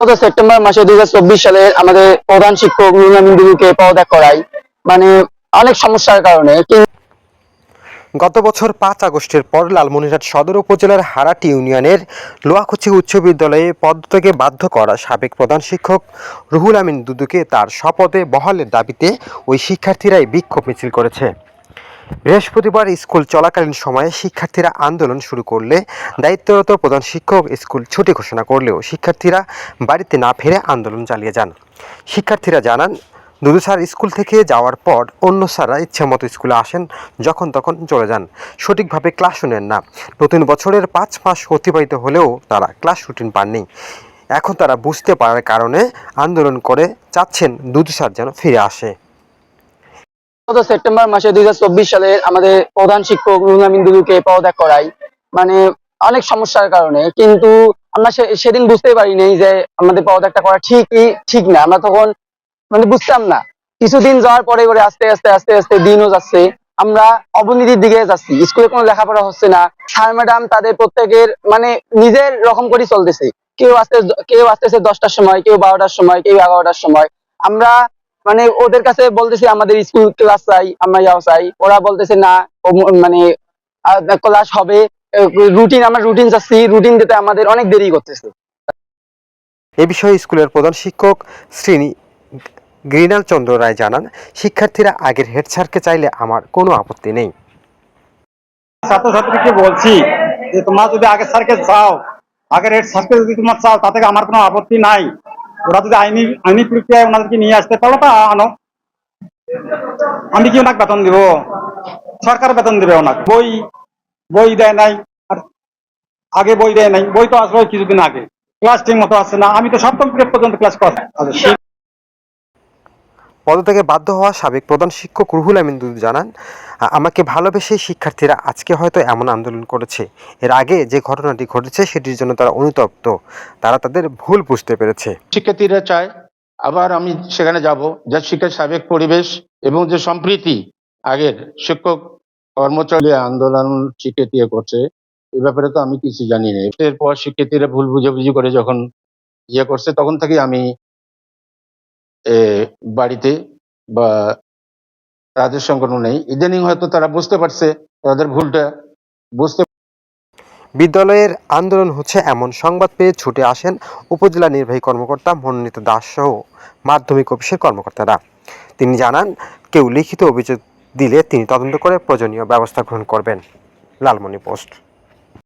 গত সেপ্টেম্বর মাসে দুই সালে আমাদের প্রধান শিক্ষক নুরুল বিন্দুকে পদত্যাগ করাই মানে অনেক সমস্যার কারণে। গত বছর পাঁচ আগস্টের পর লালমনিরহাট সদর উপজেলার হারাটি ইউনিয়নের লোয়াকুচি উচ্চ বিদ্যালয়ে পদত্যাগে বাধ্য করা সাবেক প্রধান শিক্ষক রুহুল আমিন দুদুকে তার শপথে বহালের দাবিতে ওই শিক্ষার্থীরাই বিক্ষোভ মিছিল করেছে। বৃহস্পতিবার স্কুল চলাকালীন সময়ে শিক্ষার্থীরা আন্দোলন শুরু করলে দায়িত্বরত প্রধান শিক্ষক স্কুল ছুটি ঘোষণা করলেও শিক্ষার্থীরা বাড়িতে না ফিরে আন্দোলন চালিয়ে যান। শিক্ষার্থীরা জানান, দুদু স্যার স্কুল থেকে যাওয়ার পর অন্য স্যাররা ইচ্ছামতো স্কুলে আসেন, যখন তখন চলে যান। সঠিকভাবে ক্লাস শুনেন না। নতুন বছরের পাঁচ মাস অতিবাহিত হলেও তারা ক্লাস রুটিন পাননি। এখন তারা বুঝতে পারার কারণে আন্দোলন করে চাচ্ছেন দুদু স্যার যেন ফিরে আসে। গত সেপ্টেম্বর মাসে দুই সালে আমাদের প্রধান শিক্ষক নুরুল আমিন পদত্যাগ করাই মানে অনেক সমস্যার কারণে। কিন্তু আমরা সেদিন বুঝতেই পারিনি যে আমাদের পদত্যাগটা করা ঠিকই ঠিক না। আমরা তখন মানে বুঝতাম না। কিছুদিন যাওয়ার পরে করে আস্তে আস্তে আস্তে আস্তে দিনও যাচ্ছে। আমরা অবনীতির দিকে যাচ্ছি। স্কুলে কোনো লেখাপড়া হচ্ছে না। স্যার, ম্যাডাম তাদের প্রত্যেকের মানে নিজের রকম করে চলতেছে। কেউ আসতে কেউ আসতেছে দশটার সময়, কেউ বারোটার সময়, কেউ এগারোটার সময়। আমরা মানে ওদের কাছে বলতেছি আমাদের স্কুল ক্লাস চাই আমরা যাও চাই। ওরা বলতেছে না ও- মানে ক্লাস হবে রুটিন আমরা রুটিন চাচ্ছি রুটিন দিতে আমাদের অনেক দেরি করতেছে। এ বিষয়ে স্কুলের প্রধান শিক্ষক শ্রী গ্রিনাল চন্দ্র রায় জানান শিক্ষার্থীরা আগের হেড স্যারকে চাইলে আমার কোনো আপত্তি নেই। ছাত্রছাত্রীকে বলছি যে তোমরা যদি আগের স্যারকে চাও আগের হেড স্যারকে যদি তোমার চাও তাতে আমার কোনো আপত্তি নাই। ওরা যদি আইনি আইনি প্রক্রিয়ায় ওনাদেরকে নিয়ে আসতে পারো তা আনো। আমি কি ওনাকে বেতন দিব? সরকার বেতন দেবে ওনাকে। বই বই দেয় নাই। আর আগে বই দেয় নাই। বই তো আসলো কিছুদিন আগে। ক্লাস ঠিক মতো আসছে না। আমি তো সপ্তম গ্রেড পর্যন্ত ক্লাস করাচ্ছি আচ্ছা, পদত্যাগে বাধ্য হওয়া সাবেক প্রধান শিক্ষক রুহুল আমিন জানান "আ- আমাকে ভালোবেসে শিক্ষার্থীরা আজকে হয়তো এমন আন্দোলন করেছে। এর আগে যে ঘটনাটি ঘটেছে সেটির জন্য তারা অনুতপ্ত। তারা তাদের ভুল বুঝতে পেরেছে। শিক্ষার্থীরা চায়, আবার আমি সেখানে যাব, যা শিক্ষার সাবেক পরিবেশ এবং যে সম্প্রীতি। আগের শিক্ষক, কর্মচারী আন্দোলন শিক্ষার্থী করছে, এ ব্যাপারে তো আমি কিছু জানি না। এরপর শিক্ষার্থীরা ভুল বুঝাবুঝি করে যখন ইয়ে করছে, তখন থেকে আমি বাড়িতে বা তাদের সংগঠন নেই। ইদানিং হয়তো তারা বুঝতে পারছে, তাদের ভুলটা বুঝতে বিদ্যালয়ের আন্দোলন হচ্ছে এমন সংবাদ পেয়ে ছুটে আসেন উপজেলা নির্বাহী কর্মকর্তা মনোনীত দাস সহ মাধ্যমিক অফিসের কর্মকর্তারা। তিনি জানান, কেউ লিখিত অভিযোগ দিলে তিনি তদন্ত করে প্রয়োজনীয় ব্যবস্থা গ্রহণ করবেন। লালমনি পোস্ট।